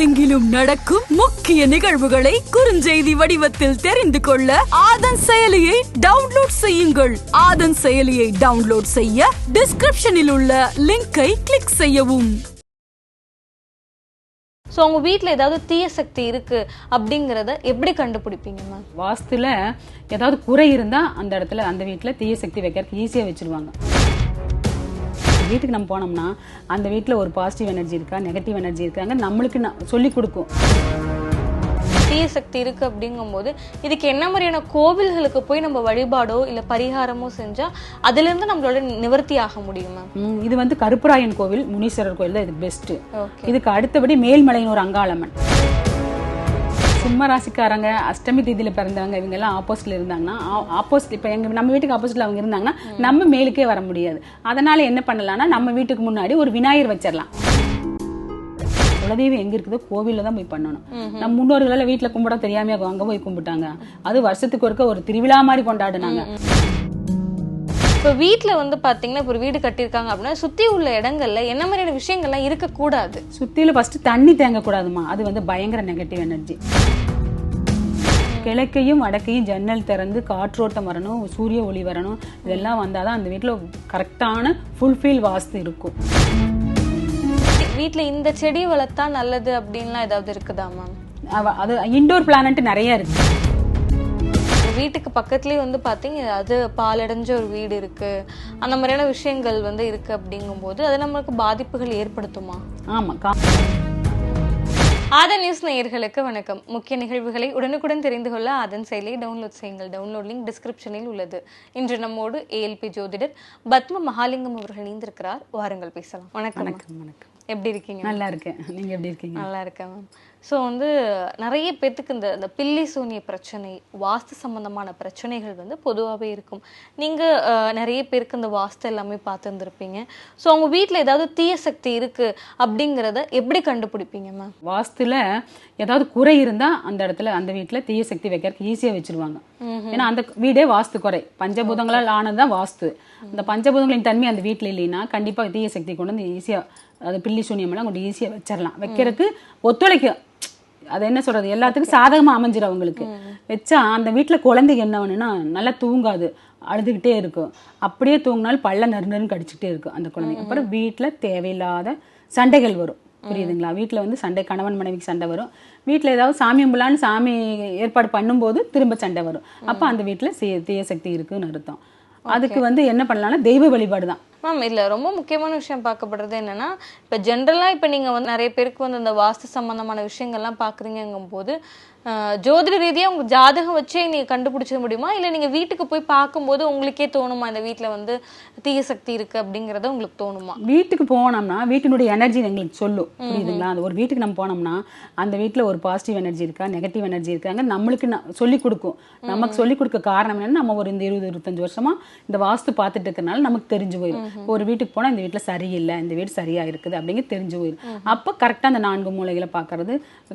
உலகெங்கிலும் நடக்கும் முக்கிய நிகழ்வுகளை குறுஞ்செய்தி வடிவத்தில் தெரிந்து கொள்ள ஆதன் செயலியை டவுன்லோட் செய்யுங்கள். ஆதன் செயலியை டவுன்லோட் செய்ய டிஸ்கிரிப்ஷனில் உள்ள லிங்கை கிளிக் செய்யவும். ஸோ உங்க வீட்ல ஏதாவது தீய சக்தி இருக்கு அப்படிங்கறத எப்படி கண்டுபிடிப்பீங்க மேம் வாஸ்துல ஏதாவது குறை இருந்தா அந்த இடத்துல அந்த வீட்ல தீய சக்தி வைக்கிறதுக்கு ஈஸியா வச்சிருவாங்க. வீட்டுக்கு நம்ம போனோம்னா அந்த வீட்ல ஒரு பாசிட்டிவ் எனர்ஜி இருக்கா நெகட்டிவ் எனர்ஜி இருக்காங்க நம்மளுக்கு சொல்லி கொடுக்கும். தீய சக்தி இருக்கு அப்படிங்கும்போது இதுக்கு என்ன மாதிரியான கோவில்களுக்கு போய் நம்ம வழிபாடோ இல்ல பரிகாரமோ செஞ்சா அதுல இருந்து நம்மளோட நிவர்த்தி ஆக முடியும் இது வந்து கருப்பராயன் கோவில் முனீஸ்வரர் கோவில் தான் இது பெஸ்ட் இதுக்கு அடுத்தபடி மேல்மலையின் ஒரு அங்காளம்மன். சிம்ம ராசிக்காரங்க அஷ்டமி தேதியில பிறந்தவங்க இவங்க எல்லாம் ஆப்போசிட்ல இருந்தாங்கன்னா ஆப்போசிட் இப்ப எங்க நம்ம வீட்டுக்கு ஆப்போசிட்ல அவங்க இருந்தாங்கன்னா நம்ம மேலுக்கே வர முடியாது. அதனால என்ன பண்ணலாம்னா நம்ம வீட்டுக்கு முன்னாடி ஒரு விநாயகர் வச்சிடலாம். குலதெய்வம் எங்க இருக்குதோ? கோவில்ல தான் போய் பண்ணணும். நம்ம முன்னோர்களால வீட்டுல கும்பிட தெரியாம அங்க போய் கும்பிட்டாங்க. அது வருஷத்துக்கு ஒருக்க ஒரு திருவிழா மாதிரி கொண்டாடுனாங்க. இப்போ வீட்ல வந்து பாத்தீங்கன்னா இப்போ ஒரு வீடு கட்டியிருக்காங்க அப்படின்னா சுத்தி உள்ள இடங்கள்ல என்ன மாதிரியான விஷயங்கள்லாம் இருக்கக்கூடாது? சுத்தியில ஃபர்ஸ்ட் தண்ணி தேங்க கூடாதுமா அது வந்து பயங்கர நெகட்டிவ் எனர்ஜி கிழக்கையும் வடக்கையும் ஜன்னல் திறந்து காற்றோட்டம் வரணும் சூரிய ஒளி வரணும் இதெல்லாம் வந்தாதான் அந்த வீட்ல கரெக்டான ஃபுல்ஃபில் வாஸ்து இருக்கும். வீட்ல இந்த செடி வளர்த்தா நல்லது அப்படின்லாம் ஏதாவது இருக்குதா மேம் அது இண்டோர் பிளானட் நிறைய வீட்டுக்கு பக்கத்துலயே வந்து பாத்தீங்க அது பாலடைஞ்ச ஒரு வீடு இருக்கு. அந்த மாதிரியான விஷயங்கள் வந்து இருக்கு அப்படிங்கும்போது அது நம்மளுக்கு பாதிப்புகள் ஏற்படுத்துமா? ஆமா கா- ஆதன் நியூஸ் நேயர்களுக்கு வணக்கம். முக்கிய நிகழ்வுகளை உடனுக்குடன் தெரிந்து கொள்ள ஆதன் செயலியை டவுன்லோட் செய்யுங்கள். டவுன்லோட் லிங்க் டிஸ்கிரிப்ஷனில் உள்ளது. இன்று நம்மோடு ஏஎல்பி ஜோதிடர் பத்ம மகாலிங்கம் அவர்கள் இணைந்திருக்கிறார். வாருங்கள் பேசலாம். வணக்கம். வணக்கம் எப்படி இருக்கீங்க? நல்லா இருக்கேன். நீங்க எப்படி இருக்கீங்க? நல்லா இருக்கேன் மேம் ஸோ வந்து நிறைய பேத்துக்கு இந்த இந்த பில்லி சூனிய பிரச்சனை வாஸ்து சம்பந்தமான பிரச்சனைகள் வந்து பொதுவாகவே இருக்கும். நீங்கள் நிறைய பேருக்கு இந்த வாஸ்து எல்லாமே பார்த்துருந்துருப்பீங்க. ஸோ உங்க வீட்டில் ஏதாவது தீய சக்தி இருக்கு அப்படிங்கிறத எப்படி கண்டுபிடிப்பீங்க மேம் வாஸ்துல ஏதாவது குறை இருந்தா அந்த இடத்துல அந்த வீட்ல தீய சக்தி வைக்கிறதுக்கு ஈஸியா வச்சிருவாங்க. ஏன்னா அந்த வீடே வாஸ்து குறை. பஞ்சபூதங்களால் ஆனதுதான் வாஸ்து. அந்த பஞ்சபூதங்களின் தன்மை அந்த வீட்ல இல்லைன்னா கண்டிப்பா தீய சக்தி கொண்டு வந்து ஈஸியா அது பில்லி சூனியம் கொஞ்சம் ஈஸியாக வச்சிடலாம் வைக்கிறதுக்கு ஒத்துழைக்கும் அது என்ன சொல்றது? எல்லாத்துக்கும் சாதகமாக அமைஞ்சிடும் அவங்களுக்கு. வச்சா அந்த வீட்டில் குழந்தைங்க என்ன பண்ணுன்னா நல்லா தூங்காது. அழுதுகிட்டே இருக்கும். அப்படியே தூங்கினாலும் பள்ள நறுநருன்னு கடிச்சிக்கிட்டே இருக்கும் அந்த குழந்தைங்க அப்புறம் வீட்டில் தேவையில்லாத சண்டைகள் வரும். புரியுதுங்களா? வீட்டில் வந்து சண்டை கணவன் மனைவிக்கு சண்டை வரும். வீட்டில் ஏதாவது சாமி கும்பலான்னு சாமி ஏற்பாடு பண்ணும்போது திரும்ப சண்டை வரும். அப்போ அந்த வீட்டில் சீ- தீய சக்தி இருக்குன்னு அர்த்தம். அதுக்கு வந்து என்ன பண்ணலாம்னா தெய்வ வழிபாடு தான் மேம் இதுல ரொம்ப முக்கியமான விஷயம் பார்க்கப்படுறது என்னன்னா இப்போ ஜென்ரலாக இப்போ நீங்க வந்து நிறைய பேருக்கு வந்து இந்த வாஸ்து சம்பந்தமான விஷயங்கள்லாம் பார்க்குறீங்கும் போது ஜோதிட ரீதியா உங்க ஜாதகம் வச்சே நீங்க கண்டுபிடிச்சிட முடியுமா? இல்ல நீங்க வீட்டுக்கு போய் பார்க்கும்போது உங்களுக்கே தோணுமா இந்த வீட்ல வந்து தீய சக்தி இருக்கு அப்படிங்கறத உங்களுக்கு தோணுமா? வீட்டுக்கு போனோம்னா வீட்டினுடைய எனர்ஜி எங்களுக்கு சொல்லும். புரியுதுங்களா? அந்த ஒரு வீட்டுக்கு நம்ம போனோம்னா அந்த வீட்ல ஒரு பாசிட்டிவ் எனர்ஜி இருக்கா நெகட்டிவ் எனர்ஜி இருக்காங்க நம்மளுக்கு சொல்லி கொடுக்கும். நமக்கு சொல்லி கொடுக்க காரணம் என்னன்னா நம்ம ஒரு இந்த இருபது இருபத்தஞ்சு வருஷமா இந்த வாஸ்து பார்த்துட்டு இருக்கறனால நமக்கு தெரிஞ்சு போயிடும் ஒரு வீட்டுக்கு போனா இந்த வீட்ல சரியில்லை இந்த வீடு சரியா இருக்குது அப்படிங்க தெரிஞ்சு போயிடும் அப்போ கரெக்டா அந்த நான்கு மூலைகளை பார்க்கறது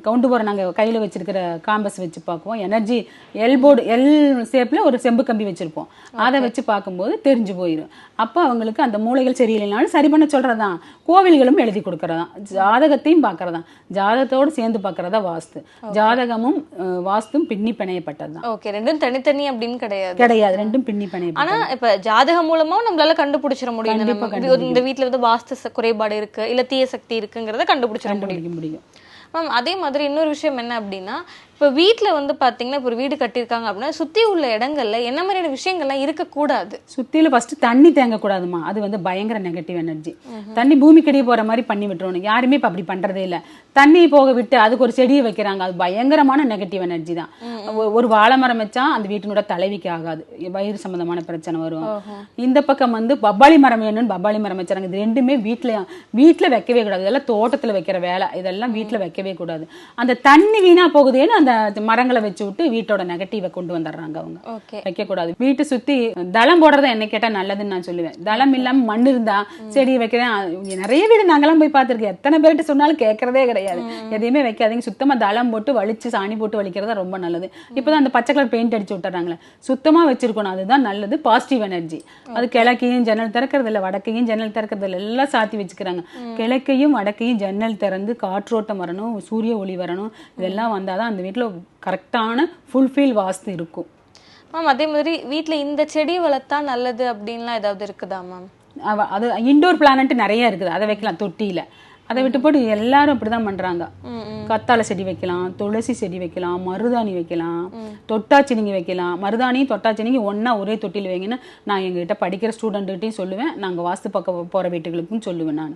கொண்டு போற நாங்க கையில வச்சிருக்கிற காம்பஸ் வச்சு பார்க்குவோம். எனர்ஜி எல் போர்டு எல் ஷேப்ல ஒரு செம்பு கம்பி வச்சிருப்போம். அதை வச்சு பார்க்கும்போது தெரிஞ்சு போயிடும் அப்போ அவங்களுக்கு அந்த மூளைகள் சரியில்லைனாலும் சரி பண்ண சொல்றதுதான். கோவில்களும் எழுதி கொடுக்கறதான் ஜாதகத்தையும் பார்க்கறதான் ஜாதகத்தோடு சேர்ந்து பார்க்கறதா வாஸ்து. ஜாதகமும் வாஸ்தும் பின்னி பிணையப்பட்டதுதான். ஓகே ரெண்டும் தனித்தனி அப்படின்னு கிடையாது. கிடையாது. ரெண்டும் பின்னி பிணையப்பட்டது. ஆனா இப்ப ஜாதகம் மூலமா நம்மளால கண்டுபிடிச்சிட முடியும். இந்த வீட்ல வந்து வாஸ்து குறைபாடு இருக்கு இல்ல தீய சக்தி இருக்குங்கிறத கண்டுபிடிச்சிட முடியும். முடியும். மேம் அதே மாதிரி இன்னொரு விஷயம் என்ன அப்படின்னா இப்போ வீட்ல வந்து பாத்தீங்கன்னா இப்போ ஒரு வீடு கட்டியிருக்காங்க அப்படின்னா சுத்தி உள்ள இடங்கள்ல என்ன மாதிரியான விஷயங்கள்லாம் இருக்கக்கூடாது? சுத்தியில ஃபர்ஸ்ட் தண்ணி தேங்க கூடாதுமா அது வந்து பயங்கர நெகட்டிவ் எனர்ஜி தண்ணி பூமிக்கடியே போற மாதிரி பண்ணி விட்டுறணும். யாருமே இப்ப அப்படி பண்றதே இல்ல. தண்ணி போக விட்டு அதுக்கு ஒரு செடியை வைக்கிறாங்க. அது பயங்கரமான நெகட்டிவ் எனர்ஜி தான். ஒரு வாழை மரம் வச்சா அந்த வீட்டினோட தலைவிக்கு ஆகாது. வயிறு சம்பந்தமான பிரச்சனை வரும். இந்த பக்கம் வந்து பப்பாளி மரம் வேணும்னு பப்பாளி மரம் வச்சாங்க. இது ரெண்டுமே வீட்ல வீட்ல வைக்கவே கூடாது. இதெல்லாம் தோட்டத்துல வைக்கிற வேலை. இதெல்லாம் வீட்ல வைக்கவே கூடாது. அந்த தண்ணி வீணா போகுதேன்னு அந்த மரங்களை வச்சு விட்டு வீட்டோட நெகட்டிவை கொண்டு வந்துடுறாங்க அவங்க. வைக்கக்கூடாது. வீட்டை சுத்தி தளம் போடுறத என்ன கேட்டா நல்லதுன்னு நான் சொல்லுவேன். தளம் இல்லாம மண் இருந்தா செடி வைக்கிறேன். நிறைய வீடு நாங்கெல்லாம் போய் பார்த்திருக்கேன். எத்தனை பேர்கிட்ட சொன்னாலும் கேட்கறதே கிடையாது. எதையுமே வைக்காதீங்க. சுத்தமா தளம் போட்டு வலிச்சு சாணி போட்டு வலிக்கிறது ரொம்ப நல்லது. இப்பதான் அந்த பச்சை கலர் பெயிண்ட் அடிச்சு விட்டுறாங்களே. சுத்தமா வச்சிருக்கணும். அதுதான் நல்லது. பாசிட்டிவ் எனர்ஜி அது கிழக்கையும் ஜன்னல் திறக்கிறது இல்ல வடக்கையும் ஜன்னல் திறக்கிறது இல்ல. எல்லாம் சாத்தி வச்சுக்கிறாங்க. கிழக்கையும் வடக்கையும் ஜன்னல் திறந்து காற்றோட்டம் வரணும் சூரிய ஒளி வரணும். இதெல்லாம் வந்தாதான் அந்த வீட்டுல கரெக்டான ஃபுல்ஃபில் வாஸ்து இருக்கும். மேம் அதே மாதிரி வீட்ல இந்த செடி வளர்த்தா நல்லது அப்படின்லாம் ஏதாவது இருக்குதா மேம்? அது இண்டோர் பிளானட் நிறைய இருக்குது. அதை வைக்கலாம் தொட்டியில. அதை விட்டு போட்டு எல்லாரும் அப்படிதான் பண்றாங்க. கத்தாழை செடி வைக்கலாம் துளசி செடி வைக்கலாம் மருதாணி வைக்கலாம் தொட்டாச்சினிங்கி வைக்கலாம். மருதாணியும் தொட்டாச்சினிங்கி ஒண்ணா ஒரே தொட்டியில் வைங்கன்னு நான் எங்ககிட்ட படிக்கிற ஸ்டூடெண்ட்கிட்டையும் சொல்லுவேன். நாங்க வாஸ்து பக்கம் போற வீட்டுகளுக்கும் சொல்லுவேன் நான்.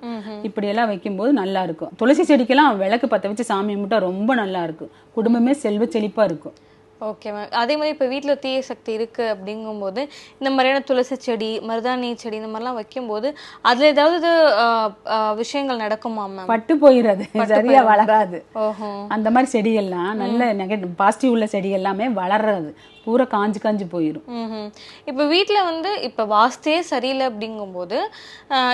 இப்படி எல்லாம் வைக்கும்போது நல்லா இருக்கும். துளசி செடிக்கெல்லாம் விளக்கு பத்த வச்சு சாமி கும்பிட்டா ரொம்ப நல்லா இருக்கும். குடும்பமே செல்வ செழிப்பா இருக்கும். ஓகே மேம் அதே மாதிரி இப்போ வீட்டில் தீய சக்தி இருக்கு அப்படிங்கும்போது இந்த மாதிரியான துளசி செடி மருதாணி செடி இந்த மாதிரிலாம் வைக்கும்போது அதுல ஏதாவது விஷயங்கள் நடக்குமா மேம் பட்டு போயிடாது சரியா வளராது. ஓஹோ. அந்த மாதிரி செடியெல்லாம் நல்ல நெகட்டிவ் பாசிட்டிவ் உள்ள செடி எல்லாமே வளர்றது பூரா காஞ்சு காஞ்சு போயிடும். இப்போ வீட்டில் வந்து இப்போ வாஸ்தே சரியில்லை அப்படிங்கும்போது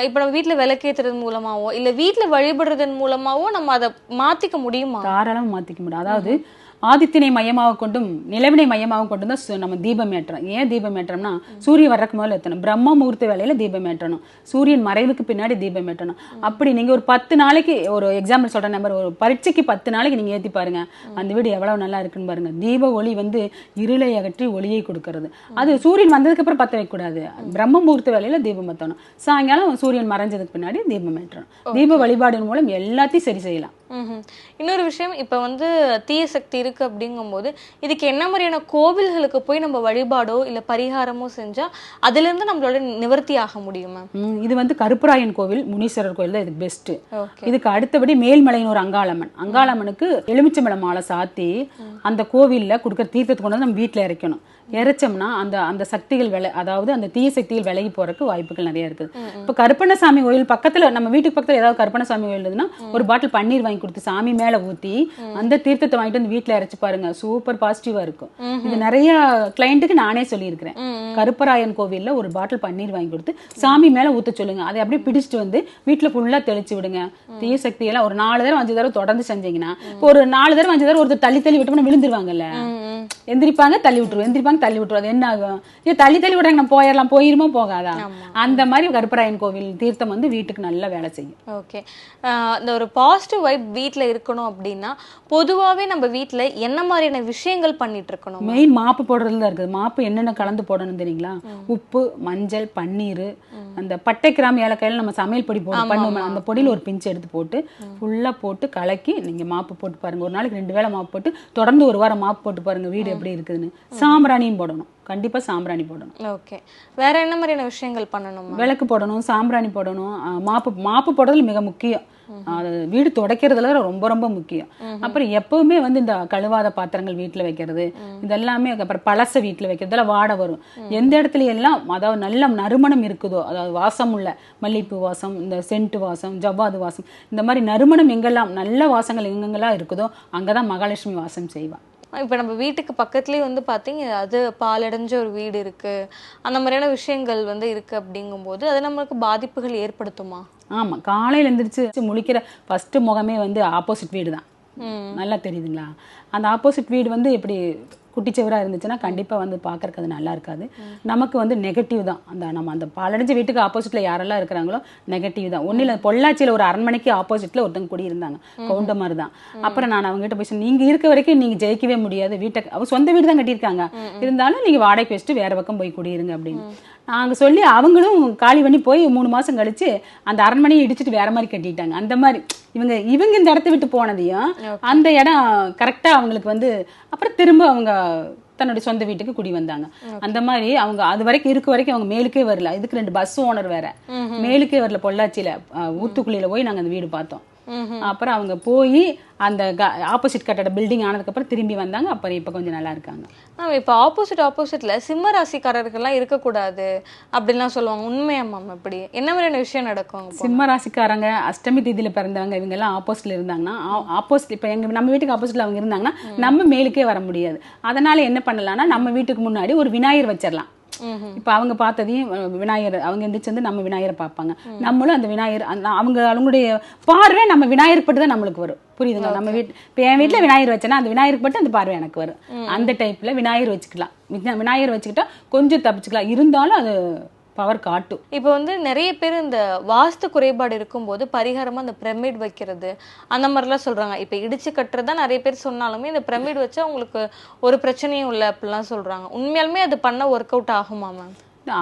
இப்போ நம்ம வீட்டில் விளக்கேத்துறது மூலமாவோ இல்லை வீட்டில் வழிபடுறதன் மூலமாவோ நம்ம அதை மாத்திக்க முடியுமா? தாராளமா மாத்திக்க முடியும். அதாவது ஆதித்தினை மையமாக கொண்டும் நிலவினை மையமாக கொண்டும் தான் நம்ம தீபம் ஏற்றோம் ஏன் தீபம் ஏற்றோம்னா சூரியன் வர்றதுக்கு முதல்ல ஏற்றணும் பிரம்ம முகூர்த்த வேலையில தீபம் ஏற்றணும். சூரியன் மறைவுக்கு பின்னாடி தீபம் ஏற்றணும். அப்படி நீங்க ஒரு பத்து நாளைக்கு ஒரு எக்ஸாம்பிள் சொல்ற நம்பர் ஒரு பரீட்சைக்கு பத்து நாளைக்கு நீங்க ஏத்தி பாருங்க. அந்த வீடு எவ்வளவு நல்லா இருக்குன்னு பாருங்க. தீப ஒளி வந்து இருளை அகற்றி ஒளியை கொடுக்கறது. அது சூரியன் வந்ததுக்கு அப்புறம் பத்த வைக்க கூடாது பிரம்ம முகூர்த்த வேலையில தீபம் ஏற்றணும் சாயங்காலம் சூரியன் மறைஞ்சதுக்கு பின்னாடி தீபம் ஏற்றணும். தீப வழிபாடின் மூலம் எல்லாத்தையும் சரி செய்யலாம். இன்னொரு விஷயம் இப்போ வந்து தீய சக்தி இருக்கு அப்படிங்கும்போது இதுக்கு என்ன மாதிரியான கோவில்களுக்கு போய் நம்ம வழிபாடோ இல்லை பரிகாரமோ செஞ்சா அதுல இருந்து நம்மளோட நிவர்த்தி ஆக முடியும்? இது வந்து கருப்பராயன் கோவில் முனீஸ்வரர் கோவில் தான் இதுக்கு பெஸ்ட் இதுக்கு அடுத்தபடி மேல்மலையனூர் அங்காளம்மன். அங்காளம்மனுக்கு எலுமிச்சம்பழம் மாலை சாத்தி அந்த கோவில்ல கொடுக்குற தீர்த்தத்தை கொண்டு வந்து நம்ம வீட்டில் இறைக்கணும் இறைச்சோம்னா அந்த அந்த சக்திகள் விலை அதாவது அந்த தீய சக்திகள் விலகி போறதுக்கு வாய்ப்புகள் நிறைய இருக்குது. இப்போ கருப்பண்ணசாமி கோயில் பக்கத்துல நம்ம வீட்டுக்கு பக்கத்துல ஏதாவது கருப்பண்ணசாமி கோயில் இருந்ததுன்னா ஒரு பாட்டில் பன்னீர் வாங்கி கொடுத்து சாமி மேல ஊத்தி அந்த தீர்த்தத்தை வாங்கிட்டு வந்து வீட்டில் இறைச்சு பாருங்க. சூப்பர் பாசிட்டிவா இருக்கும். இது நிறைய கிளைண்ட்டுக்கு நானே சொல்லியிருக்கிறேன். கருப்பராயன் கோவில்ல ஒரு பாட்டில் பன்னீர் வாங்கி கொடுத்து சாமி மேல ஊத்த சொல்லுங்க. அதை அப்படியே பிடிச்சிட்டு வந்து வீட்டுல ஃபுல்லா தெளிச்சு விடுங்க. தீய சக்தி எல்லாம் ஒரு நாலு தடவை அஞ்சு தடவை தொடர்ந்து செஞ்சீங்கன்னா ஒரு நாலு தடவை அஞ்சு தடவை ஒருத்தர் தள்ளி தள்ளி விட்டோம்னா விழுந்துருவாங்கல்ல? எந்திரிப்பாங்க தள்ளி விட்டுருவோம் எந்திரிப்பாங்க தள்ளி விட்டுருவோம் அது என்ன ஆகும் இது தள்ளி தள்ளி விடுறாங்க நம்ம போயிடலாம் போயிருமோ போகாதா? அந்த மாதிரி கருப்பராயன் கோவில் தீர்த்தம் வந்து வீட்டுக்கு நல்லா வேலை செய்யும். ஓகே. இந்த ஒரு பாசிட்டிவ் வைப் வீட்டில் இருக்கணும் அப்படின்னா பொதுவாகவே நம்ம வீட்டில் என்ன மாதிரியான விஷயங்கள் பண்ணிட்டு இருக்கணும்? மெயின் மாப்பு போடுறதுல தான் இருக்குது. மாப்பு என்னென்ன கலந்து போடணும் தெரியுங்களா? உப்பு மஞ்சள் பன்னீர் அந்த பட்டை கிராம் ஏலக்காயில நம்ம சமையல் பொடி போட்டு பண்ணுவோம் அந்த பொடியில் ஒரு பிஞ்சு எடுத்து போட்டு ஃபுல்லா போட்டு கலக்கி நீங்க மாப்பு போட்டு பாருங்க. ஒரு நாளைக்கு ரெண்டு வேளை மாப்பு போட்டு தொடர்ந்து ஒரு வாரம் மாப்பு போட்டு பாருங்க வீடு எப்படி இருக்குதுன்னு. சாம்பிராணியும் போடணும். கண்டிப்பா சாம்பிராணி போடணும். ஓகே. வேற என்ன மாதிரியான விஷயங்கள் பண்ணணும்? விளக்கு போடணும் சாம்பிராணி போடணும். மாப்பு மாப்பு போடுறதுல மிக முக்கியம். அது வீடு துடைக்கிறதுல ரொம்ப ரொம்ப முக்கியம். அப்புறம் எப்பவுமே வந்து இந்த கழுவாத பாத்திரங்கள் வீட்டுல வைக்கிறது இதெல்லாமே அப்புறம் பழச வீட்டுல வைக்கிறதுல வாடை வரும். எந்த இடத்துல எல்லாம் அதாவது நல்ல நறுமணம் இருக்குதோ அதாவது வாசம் உள்ள மல்லிகைப்பூ வாசம் இந்த சென்ட் வாசம் ஜவ்வாது வாசம் இந்த மாதிரி நறுமணம் எங்கெல்லாம் நல்ல வாசங்கள் எங்கெங்கெல்லாம் இருக்குதோ அங்கதான் மகாலட்சுமி வாசம் செய்வா. இப்போ நம்ம வீட்டுக்கு பக்கத்துலேயே வந்து பார்த்தீங்க அது பாலடைஞ்ச ஒரு வீடு இருக்கு. அந்த மாதிரியான விஷயங்கள் வந்து இருக்கு அப்படிங்கும்போது அது நம்மளுக்கு பாதிப்புகள் ஏற்படுத்துமா? ஆமா காலையில எந்திரிச்சு முழிக்கிற ஃபர்ஸ்ட் முகமே வந்து ஆப்போசிட் வீடு தான் நல்லா தெரியுதுங்களா? அந்த ஆப்போசிட் வீடு வந்து இப்படி குட்டிச்சவரா இருந்துச்சுன்னா கண்டிப்பா வந்து பார்க்கறதுக்கு அது நல்லா இருக்காது. நமக்கு வந்து நெகட்டிவ் தான். அந்த நம்ம அந்த பாலடைஞ்ச வீட்டுக்கு ஆப்போசிட்ல யாரெல்லாம் இருக்கிறாங்களோ நெகட்டிவ் தான். ஒன்றும் இல்லை பொள்ளாச்சியில் ஒரு அரண்மனைக்கு ஆப்போசிட்ல ஒருத்தங்க குடி இருந்தாங்க கவுண்டமார் தான். அப்புறம் நான் அவங்ககிட்ட போய் நீங்கள் இருக்க வரைக்கும் நீங்க ஜெயிக்கவே முடியாது. வீட்டை அவங்க சொந்த வீடு தான் கட்டியிருக்காங்க. இருந்தாலும் நீங்க வாடகைக்கு வச்சுட்டு வேற பக்கம் போய் குடியிருங்க அப்படின்னு. நாங்க சொல்லி அவங்களும் காலி பண்ணி போய் மூணு மாசம் கழிச்சு அந்த அரண்மனையை இடிச்சிட்டு வேற மாதிரி கட்டிட்டாங்க. அந்த மாதிரி. இவங்க இவங்க இந்த இடத்த விட்டு போனதையும் அந்த இடம் கரெக்டா அவங்களுக்கு வந்து அப்புறம் திரும்ப அவங்க தன்னுடைய சொந்த வீட்டுக்கு குடி வந்தாங்க. அந்த மாதிரி அவங்க அது வரைக்கும் இருக்க வரைக்கும் அவங்க மேலுக்கே வரல. இதுக்கு ரெண்டு பஸ் ஓனர் வேற. மேலுக்கே வரல பொள்ளாச்சியில. அஹ், ஊத்துக்குளியில போய் நாங்க அந்த வீடு பார்த்தோம். அப்புறம் அவங்க போய் அந்த ஆப்போசிட் கட்டட பில்டிங் ஆனதுக்கப்புறம் திரும்பி வந்தாங்க. அப்புறம் இப்போ கொஞ்சம் நல்லா இருக்காங்க. மேம் இப்போ ஆப்போசிட் ஆப்போசிட்ல சிம்ம ராசிக்காரர்கள்லாம் இருக்கக்கூடாது அப்படின்லாம் சொல்லுவாங்க. உண்மையா மேம் அப்படி? என்ன மாதிரியான விஷயம் நடக்கும்? சிம்ம ராசிக்காரங்க அஷ்டமி தேதியில பிறந்தவங்க இவங்க எல்லாம் ஆப்போசிட்ல இருந்தாங்கன்னா ஆப்போசிட் இப்போ எங்க நம்ம வீட்டுக்கு ஆப்போசிட்ல அவங்க இருந்தாங்கன்னா நம்ம மேலுக்கே வர முடியாது. அதனால என்ன பண்ணலாம்னா நம்ம வீட்டுக்கு முன்னாடி ஒரு விநாயகர் வச்சிடலாம். இப்போ அவங்க பார்த்ததையும் விநாயகர் அவங்க எந்திரிச்சு வந்து நம்ம விநாயகரை பார்ப்பாங்க. நம்மளும் அந்த விநாயகர் அவங்க அவங்களுடைய பார்வை நம்ம விநாயகர் பட்டு தான் நம்மளுக்கு வரும். புரியுதுங்களா? நம்ம வீட்டு இப்போ என் வீட்டில் விநாயகர் வச்சேன்னா அந்த விநாயகர் பட்டு அந்த பார்வை எனக்கு வரும். அந்த டைப்ல விநாயகர் வச்சுக்கலாம். விநாயகர் வச்சுக்கிட்டா கொஞ்சம் தப்பிச்சுக்கலாம். இருந்தாலும் அது பவர் காட்டும். இப்போ வந்து நிறைய பேர் இந்த வாஸ்து குறைபாடு இருக்கும்போது பரிகாரமாக அந்த பிரமிட் வைக்கிறது அந்த மாதிரிலாம் சொல்கிறாங்க இப்போ இடிச்சு கட்டுறதா நிறைய பேர் சொன்னாலுமே இந்த பிரமிட் வச்சா உங்களுக்கு ஒரு பிரச்சனையும் இல்லை அப்படிலாம் சொல்கிறாங்க உண்மையாலுமே அது பண்ண ஒர்க் அவுட் ஆகுமா மேம்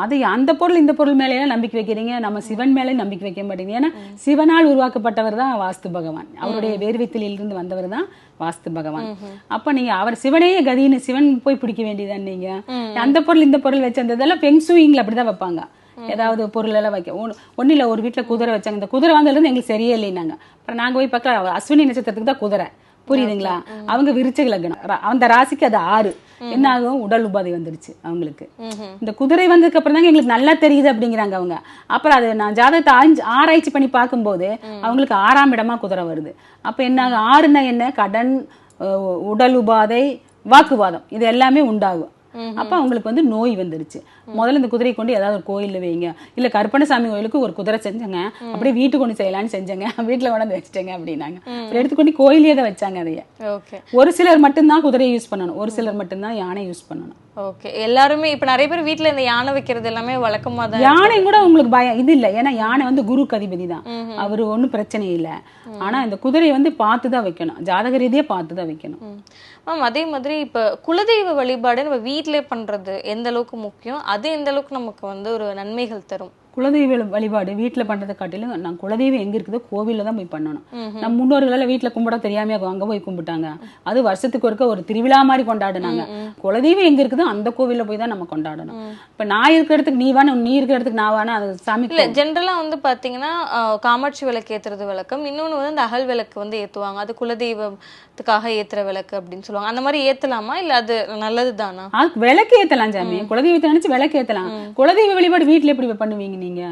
அது அந்த பொருள் இந்த பொருள் மேலேயே நம்பிக்கை வைக்கிறீங்க நம்ம சிவன் மேலே நம்பிக்கை வைக்க மாட்டேங்குது ஏன்னா சிவனால் உருவாக்கப்பட்டவர் தான் வாஸ்து பகவான். அவருடைய வேர்வித்தலிலிருந்து வந்தவர் தான் வாஸ்து பகவான். அப்ப நீங்க அவர் சிவனையே கதின்னு சிவன் போய் பிடிக்க வேண்டியதான் நீங்க? அந்த பொருள் இந்த பொருள் வச்சு அந்த இதெல்லாம் பெங்சூயிங்ல அப்படிதான் வைப்பாங்க. ஏதாவது பொருள் எல்லாம் வைக்க. ஒன்றும் இல்லை ஒரு வீட்டில் குதிரை வச்சாங்க. இந்த குதிரை வந்ததுலேருந்து எங்களுக்கு சரியே இல்லைன்னாங்க. அப்புறம் நாங்கள் போய் பார்க்கலாம். அஸ்வினி நட்சத்திரத்துக்கு தான் குதிரை. புரியுதுங்களா? அவங்க விருச்சக லக்னம் அந்த ராசிக்கு அது ஆறு. என்ன ஆகும் உடல் உபாதை வந்துருச்சு அவங்களுக்கு. இந்த குதிரை வந்ததுக்கு அப்புறம் தாங்க எங்களுக்கு நல்லா தெரியுது அப்படிங்கிறாங்க அவங்க. அப்புறம் அது நான் ஜாதகத்தை ஆஞ்சு ஆராய்ச்சி பண்ணி பார்க்கும்போது அவங்களுக்கு ஆறாம் இடமா குதிரை வருது. அப்ப என்ன ஆகும் ஆறுனா என்ன? கடன் உடல் உபாதை வாக்குவாதம். இது எல்லாமே உண்டாகும். அப்ப அவங்களுக்கு வந்து நோய் வந்துருச்சு. முதல்ல இந்த குதிரையை கொண்டு ஏதாவது ஒரு கோயில்ல வைங்க. இல்ல கருப்பணசாமி கோயிலுக்கு ஒரு குதிரை செஞ்சேங்க. அப்படியே வீட்டுக்கு கொண்டு செய்யலாம்னு செஞ்சேங்க. வீட்டுல கொண்டாந்து வச்சுட்டேங்க அப்படின்னாங்க. அப்புறம் எடுத்து கொண்டு கோயிலே தான் வச்சாங்க அதைய. ஒரு சிலர் மட்டும்தான் குதிரையை யூஸ் பண்ணணும். ஒரு சிலர் மட்டும்தான் யானை யூஸ் பண்ணணும். ஓகே எல்லாருமே இப்போ நிறைய பேர் வீட்ல இந்த யானை வைக்கிறது எல்லாமே வழக்கமா தான் யானை கூட உங்களுக்கு பயம். இது இல்ல. ஏன்னா யானை வந்து குரு அதிபதி தான். அவரு ஒண்ணும் பிரச்சனை இல்ல. ஆனா இந்த குதிரையை வந்து பார்த்து தான் வைக்கணும். ஜாதக ரீதியா பார்த்து தான் வைக்கணும். மேம் அதே மாதிரி இப்போ குலதெய்வ வழிபாடு நம்ம வீட்டிலே பண்றது எந்த அளவுக்கு முக்கியம்? அது எந்த அளவுக்கு நமக்கு வந்து ஒரு நன்மைகள் தரும்? குலதெய்வ வழிபாடு வீட்டில் பண்றதை காட்டிலும் நான் குலதெய்வம் எங்க இருக்குதோ கோவில்ல தான் போய் பண்ணணும். நம்ம முன்னோர்கள் வீட்டில் கும்பிட தெரியாம அங்க போய் கும்பிட்டாங்க. அது வருஷத்துக்கு ஒருக்க ஒரு திருவிழா மாதிரி கொண்டாடுனாங்க. குலதெய்வம் எங்க இருக்குதோ அந்த கோவில்ல போய் தான் நம்ம கொண்டாடணும். இப்ப நான் இருக்கிற இடத்துக்கு நீ வேணும் நீ இருக்கிற இடத்துக்கு நான் வேணும் அது சாமி இல்ல ஜென்ரலா வந்து பாத்தீங்கன்னா காமாட்சி விளக்கு ஏத்துறது விளக்கம். இன்னொன்னு வந்து இந்த அகல் விளக்கு வந்து ஏத்துவாங்க. அது குலதெய்வத்துக்காக ஏத்துற விளக்கு அப்படின்னு சொல்லுவாங்க. அந்த மாதிரி ஏத்தலாமா? இல்ல அது நல்லது தானா அதுக்கு விளக்கு ஏத்தலாம் சாமி. குலதெய்வத்தை நினைச்சு விளக்கு ஏத்தலாம். குலதெய்வ வழிபாடு வீட்டுல எப்படி பண்ணுவீங்க நீங்க?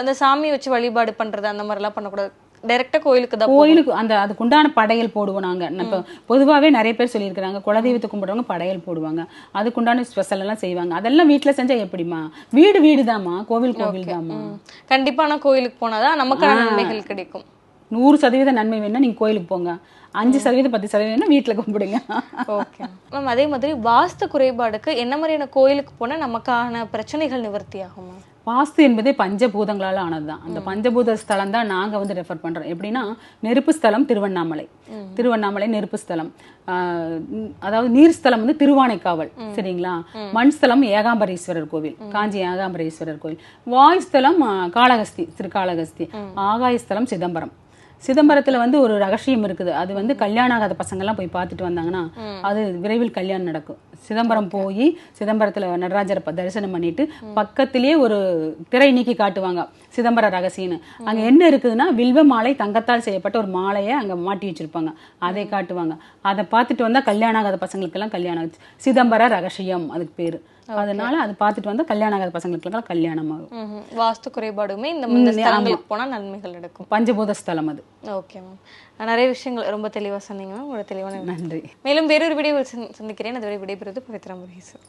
அந்த சாமி வச்சு வழிபாடு பண்றது அந்த மாதிரி எல்லாம் பண்ணக்கூடாது டைரக்டா கோயிலுக்கு தான். கோயிலுக்கு அந்த அதுக்கு உண்டான படையல் போடுவோம் நாங்க. இப்போ பொதுவாகவே நிறைய பேர் சொல்லியிருக்கிறாங்க குலதெய்வத்தை கும்பிடுறவங்க படையல் போடுவாங்க. அதுக்கு உண்டான ஸ்பெஷல் எல்லாம் செய்வாங்க. அதெல்லாம் வீட்ல செஞ்சா எப்படிமா வீடு வீடுதாம்மா? கோவில் கோவில் தாம்மா ம். கண்டிப்பா ஆனா கோயிலுக்கு போனாதான் நமக்கான நன்மைகள் கிடைக்கும். நூறு சதவீத நன்மை வேணும்னா நீங்க கோயிலுக்கு போங்க. அஞ்சு சதவீதம் பத்து சதவீதம் வீட்டுல கும்பிடுங்க. ஓகே. மேம் அதே மாதிரி வாஸ்து குறைபாடுக்கு என்ன மாதிரியான கோயிலுக்கு போனா நமக்கான பிரச்சனைகள் நிவர்த்தி ஆகும்? வாஸ்து என்பதே பஞ்சபூதங்களால ஆனதுதான். அந்த பஞ்சபூத ஸ்தலம் தான் நாங்க வந்து ரெஃபர் பண்றோம். எப்படின்னா நெருப்பு ஸ்தலம் திருவண்ணாமலை. திருவண்ணாமலை நெருப்பு ஸ்தலம். அதாவது நீர் ஸ்தலம் வந்து திருவானைக்காவல். சரிங்களா? மண் ஸ்தலம் ஏகாம்பரேஸ்வரர் கோவில் காஞ்சி ஏகாம்பரேஸ்வரர் கோவில். வாயு ஸ்தலம் காளகஸ்தி திருக்காளகஸ்தி ஆகாய ஸ்தலம் சிதம்பரம். சிதம்பரத்துல வந்து ஒரு ரகசியம் இருக்குது. அது வந்து கல்யாணம் ஆகாத பசங்க எல்லாம் போய் பார்த்துட்டு வந்தாங்கன்னா அது விரைவில் கல்யாணம் நடக்கும். சிதம்பரம் போய் சிதம்பரத்துல நடராஜரை தரிசனம் பண்ணிட்டு பக்கத்திலேயே ஒரு திரை நீக்கி காட்டுவாங்க சிதம்பர ரகசியம்னு. அங்க என்ன இருக்குதுன்னா வில்வ மாலை தங்கத்தால் செய்யப்பட்ட ஒரு மாலையை அங்க மாட்டி வச்சிருப்பாங்க. அதை காட்டுவாங்க. அதை பார்த்துட்டு வந்தா கல்யாணம் ஆகாத பசங்களுக்கெல்லாம் கல்யாணம் சிதம்பர ரகசியம் அதுக்கு பேரு. அதனால அது பார்த்துட்டு வந்தா கல்யாணம் ஆகாத பசங்களுக்கெல்லாம் கல்யாணம் ஆகும். வாஸ்து குறைபாடுமே இந்த ஸ்தலங்களுக்கு போனா நன்மைகள் நடக்கும் பஞ்சபூத ஸ்தலம் அது. ஓகே மேம் நிறைய விஷயங்கள் ரொம்ப தெளிவா சொன்னீங்க மேம் உங்களோட தெளிவான நன்றி. மேலும் வேறொரு வீடியோ சந்திக்கிறேன். அதுவரை விடைபெறுவது பவித்ரா முருகேசன்.